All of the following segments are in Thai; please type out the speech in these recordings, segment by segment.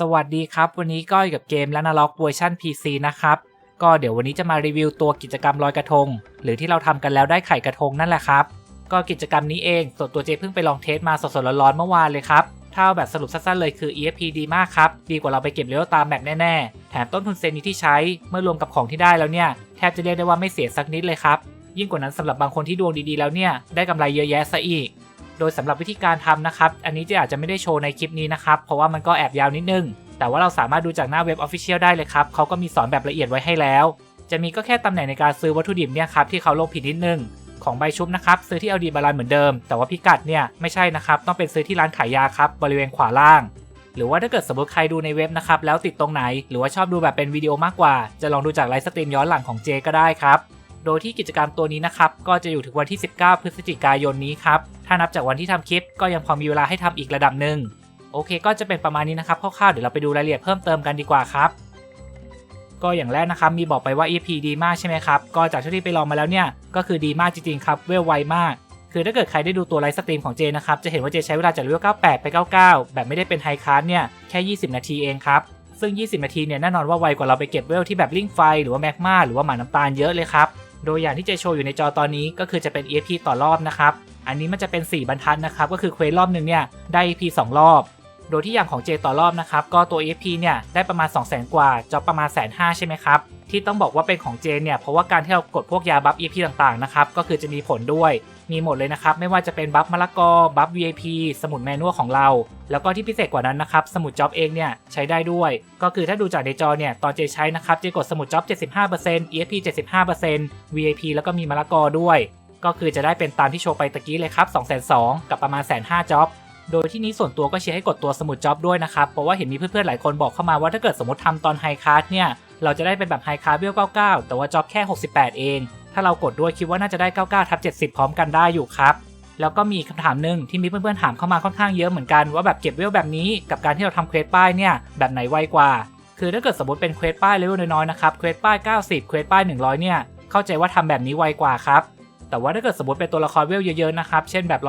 สวัสดีครับ วันนี้ก็อยู่กับเกมและนาล็อกเวอร์ชัน PC นะครับ ก็เดี๋ยววันนี้จะมารีวิวตัวกิจกรรมลอยกระทง หรือที่เราทำกันแล้วได้ไข่กระทงนั่นแหละครับ ก็กิจกรรมนี้เองส่วนตัวเจเพิ่งไปลองเทสมาสดๆร้อนๆเมื่อวานเลยครับถ้าเอาแบบสรุปสั้นๆเลยคือ EFP ดีมากครับ ดีกว่าเราไปเก็บเลเวลตามแบบแน่ๆ แถมต้นทุนเซนนี้ที่ใช้เมื่อรวมกับของที่ได้แล้วเนี่ย แทบจะเรียกได้ว่าไม่เสียสักนิดเลยครับ ยิ่งกว่านั้นสำหรับบางคนที่ดวงดีๆแล้วเนี่ย ได้กำไรเยอะแยะซะอีก โดยสำหรับวิธีการทำนะครับ อันนี้จะอาจจะไม่ได้โชว์ในคลิปนี้นะครับ เพราะว่ามันก็แอบยาวนิดนึง แต่ว่าเราสามารถดูจากหน้าเว็บ Official ได้เลยครับเขาก็มีสอนแบบละเอียดไว้ให้แล้ว จะมีก็แค่ตำแหน่งในการซื้อวัตถุดิบเนี่ยครับที่เขาลงผิดนิดนึงของใบชุบนะครับซื้อที่เอาดีบาลานเหมือนเดิม แต่ว่าพิกัดเนี่ยไม่ใช่นะครับต้องเป็นซื้อที่ร้านขายยาครับบริเวณขวาล่าง หรือว่าถ้าเกิดสมมติใครดูในเว็บนะครับแล้วติดตรงไหน หรือว่าชอบดูแบบเป็นวิดีโอมากกว่า จะลองดูจากไลฟ์สตรีมย้อนหลังของเจก็ได้ครับ โดยที่กิจกรรมตัวนี้นะครับ ก็จะอยู่ถึงวันที่ 19 พฤศจิกายนนี้ครับ ถ้านับจากวันที่ทำคลิปก็ยังพอมีเวลาให้ทำอีกระดับหนึ่งโอเค ก็จะเป็นประมาณนี้นะครับคร่าวๆเดี๋ยวเราไปดูรายละเอียดเพิ่มเติมกันดีกว่าครับ ก็อย่างแรกนะครับมีบอกไปว่า EP ดีมากใช่ไหมครับ ก็จากที่ไปลองมาแล้วเนี่ยก็คือดีมากจริงๆครับเวลไวมาก คือถ้าเกิดใครได้ดูตัวไลฟ์สตรีมของเจนะครับจะเห็นว่าเจใช้เวลาจากเลเวล98 ไป 99 แบบไม่ได้เป็นไฮคลาสเนี่ยแค่ 20 นาทีเองครับซึ่ง 20 นาทีเนี่ยแน่นอนว่าไวกว่าเราไปเก็บเวลที่แบบลิงไฟหรือว่าแมกมาหรือว่าหมาน้ำตาลเยอะเลยครับ โดยอย่างที่เจโชว์อยู่ในจอตอนนี้ก็คือจะเป็น EFP ต่อรอบนะครับ อันนี้มันจะเป็น 4 บรรทัดนะครับ ก็คือเควสรอบหนึ่งเนี่ยได้ EP 2 รอบ โดยที่อย่างของเจต่อรอบนะครับก็ตัว EFP เนี่ยได้ประมาณ 2 0 0 0 0นกว่าจอบประมาณแสนห้าใช่ไหมครับที่ต้องบอกว่าเป็นของเจเนี่ยเพราะว่าการที่เรากดพวกยาบัฟ EFP ต่างๆนะครับก็คือจะมีผลด้วย มีหมดเลยนะครับ ไม่ว่าจะเป็นบัฟมะละกอ บัฟ VIP สมุดแมนนวลของเรา แล้วก็ที่พิเศษกว่านั้นนะครับ สมุดจ็อบเองเนี่ยใช้ได้ด้วย ก็คือถ้าดูจากในจอเนี่ยตอนเจใช้นะครับเจกดสมุดจ็อบ 75% EFP 75% VIP แล้วก็มีมะละกอด้วย ก็คือจะได้เป็นตามที่โชว์ไปตะกี้เลยครับ2 2 0 0 0กับประมาณ1 5 0 0 0จ็อบโดยที่นี้ส่วนตัวก็เชียร์ให้กดตัวสมุดจ็อบด้วยนะครับ เพราะว่าเห็นมีเพื่อนๆ หลายคนบอกเข้ามาว่าถ้าเกิดสมมติทำตอนไฮคาร์ดเนี่ย เราจะได้เป็นแบบไฮคาร์ดเวล99 แต่ว่าจ็อบแค่ 68 เอง ถ้าเรากดด้วยคิดว่าน่าจะได้ 99ทับ70 พร้อมกันได้อยู่ครับ แล้วก็มีคำถามหนึ่งที่มีเพื่อนๆถามเข้ามาค่อนข้างเยอะเหมือนกันว่าแบบเก็บเวลแบบนี้กับการที่เราทำเควสป้ายเนี่ยแบบไหนไวกว่า คือถ้าเกิดสมมติเป็นเควสป้ายเลเวลน้อยๆนะครับเควสป้าย 90เควสป้าย 100 เนี่ยเข้าใจว่าทำแบบนี้ไวกว่าครับแต่ว่าถ้าเกิดสมมติเป็นตัวละครเวลเยอะๆนะครับเช่นแบบ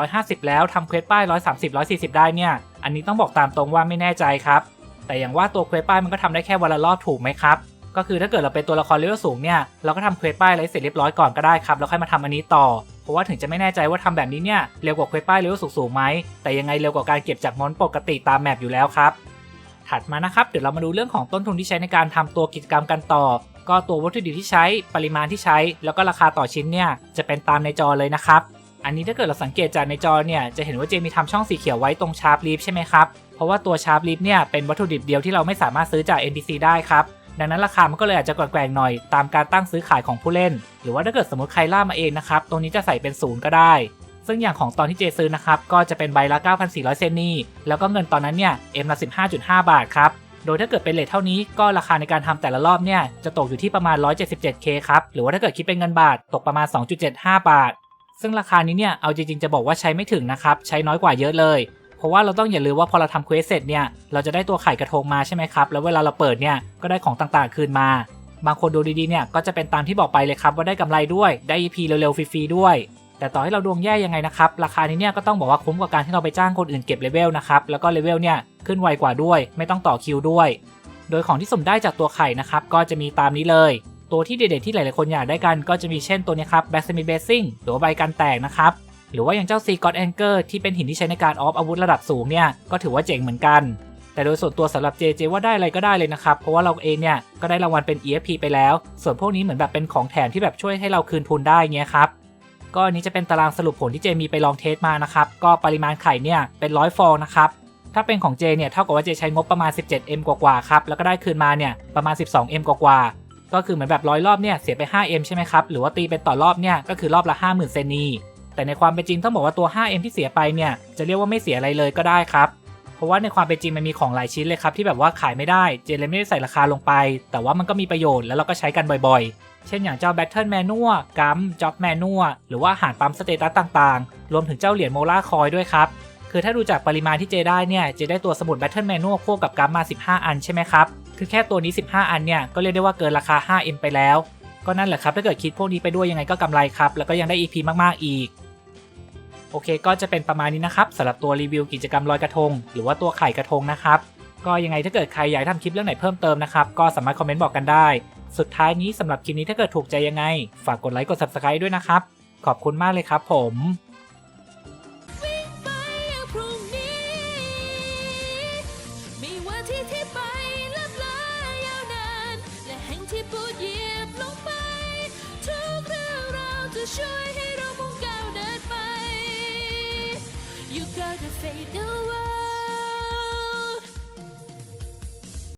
150 แล้วทำเควสป้าย 130 140 ได้เนี่ยอันนี้ต้องบอกตามตรงว่าไม่แน่ใจครับแต่อย่างว่าตัวเควสป้ายมันก็ทำได้แค่วันละรอบถูกไหมครับ ก็คือถ้าเกิดเราเป็นตัวละครเลเวลสูงเนี่ยเราก็ทำเควสป้ายอะไรเสร็จเรียบร้อยก่อนก็ได้ครับแล้วค่อยมาทำอันนี้ต่อ เพราะว่าถึงจะไม่แน่ใจว่าทำแบบนี้เนี่ยเร็วกว่าเควสป้ายเลเวลสูงๆไหมแต่ยังไงเร็วกว่าการเก็บจากมอนปกติตามแมปอยู่แล้วครับถัดมานะครับเดี๋ยวเรามาดูเรื่องของต้นทุนที่ใช้ในการทำตัวกิจกรรมกันต่อ ก็ตัววัตถุดิบที่ใช้ปริมาณที่ใช้ แล้วก็ราคาต่อชิ้นเนี่ยจะเป็นตามในจอเลยนะครับอันนี้ถ้าเกิดเราสังเกตจากในจอเนี่ยจะเห็นว่าเจมีทำช่องสีเขียวไว้ตรงชาร์ปลีฟใช่ไหมครับเพราะว่าตัวชาร์ปลีฟเนี่ยเป็นวัตถุดิบเดียวที่เราไม่สามารถซื้อจาก NPC ได้ครับ ดังนั้นราคามันก็เลยอาจจะแกว่งๆหน่อยตามการตั้งซื้อขายของผู้เล่น หรือว่าถ้าเกิดสมมติใครล่ามาเองนะครับ ตรงนี้จะใส่เป็นศูนย์ก็ได้ ซึ่งอย่างของตอนที่เจซื้อนะครับ ก็จะเป็นใบละ 9,400 เซนนี่ แล้วก็เงินตอนนั้นเนี่ย M ละ 15.5 บาทครับ โดยถ้าเกิดเป็นเลทเท่านี้ก็ราคาในการทำแต่ละรอบเนี่ยจะตกอยู่ที่ประมาณ 177k ครับ หรือว่าถ้าเกิดคิดเป็นเงินบาทตกประมาณ 2.75 บาท ซึ่งราคานี้เนี่ยเอาจริงๆจะบอกว่าใช้ไม่ถึงนะครับ ใช้น้อยกว่าเยอะเลย ราะว่าเราต้องอย่าลืมว่าพอเราทำเควสเสร็จเนี่ยเราจะได้ตัวไข่กระทงมาใช่ไหมครับ แล้วเวลาเราเปิดเนี่ยก็ได้ของต่างๆคืนมา บางคนดูดีๆเนี่ยก็จะเป็นตามที่บอกไปเลยครับว่าได้กำไรด้วยได้ EP เร็วๆฟรีๆด้วย แต่ต่อให้เราดวงแย่ยังไงนะครับราคานี้เนี่ยก็ต้องบอกว่าคุ้มกว่าการที่เราไปจ้างคนอื่นเก็บเลเวลนะครับแล้วก็เลเวลเนี่ยขึ้นไวกว่าด้วย ไม่ต้องต่อคิวด้วย โดยของที่สมได้จากตัวไข่นะครับก็จะมีตามนี้เลยตัวที่เด็ดๆที่หลายๆคนอยากได้กันก็จะมีเช่นตัวนี้ครับแบสมิเบซิ่งหรือใบกันแตกนะครับ หรือว่าอย่างเจ้าซีกอตแองเกอร์ที่เป็นหินที่ใช้ในการออฟอาวุธระดับสูงเนี่ยก็ถือว่าเจ๋งเหมือนกัน แต่โดยส่วนตัวสำหรับเจเจว่าได้อะไรก็ได้เลยนะครับ เพราะว่าเราเองเนี่ยก็ได้รางวัลเป็น EFP ไปแล้ว ส่วนพวกนี้เหมือนแบบเป็นของแถมที่แบบช่วยให้เราคืนทุนได้เงี้ยครับก็อันนี้จะเป็นตารางสรุปผลที่เจมีไปลองเทสมานะครับก็ปริมาณไข่เนี่ยเป็นร้อยฟองนะครับถ้าเป็นของเจเนี่ยเท่ากับว่าเจใช้งบประมาณ 17M กว่าๆครับแล้วก็ได้คืนมาเนี่ยประมาณ 12M กว่าๆก็คือเหมือนแบบร้อยรอบเนี่ยเสียไป 5M ใช่ไหมครับหรือว่าตีเป็นต่อรอบเนี่ยก็คือรอบละ 50,000เซนี แต่ในความเป็นจริงต้องบอกว่าตัว 5M ที่เสียไปเนี่ยจะเรียกว่าไม่เสียอะไรเลยก็ได้ครับ เพราะว่าในความเป็นจริงมันมีของหลายชิ้นเลยครับที่แบบว่าขายไม่ได้เจเลยไม่ได้ใส่ราคาลงไป แต่ว่ามันก็มีประโยชน์แล้วเราก็ใช้กันบ่อยๆ เช่นอย่างเจ้า Battle Manual กัม Job Manual หรือว่าอาหารปั๊มสเตตัสต่างๆ รวมถึงเจ้าเหรียญโมล่าคอยด้วยครับคือถ้าดูจากปริมาณที่เจได้เนี่ยเจได้ตัวสมุด Battle Manual ควบกับกัมมา 15 อันใช่ไหมครับคือแค่ตัวนี้ 15 อันเนี่ยก็เรียกได้ว่าเกินราคา 5M ไปแล้ว ก็นั่นแหละครับถ้าเกิดคิดพวกนี้ไปด้วยยังไงก็กำไรครับแล้วก็ยังได้ EP มากๆอีก โอเค ก็จะเป็นประมาณนี้นะครับสำหรับตัวรีวิวกิจกรรมลอยกระทง หรือว่าตัวไข่กระทงนะครับ ก็ยังไงถ้าเกิดใครอยากทำคลิปเรื่องไหนเพิ่มเติมนะครับ ก็สามารถคอมเมนต์บอกกันได้ สุดท้ายนี้สำหรับคลิปนี้ถ้าเกิดถูกใจยังไง ฝากกดไลค์กด subscribe ด้วยนะครับ ขอบคุณมากเลยครับผมที่ไปลับลายาวนานและแห่งที่ปวดเหยี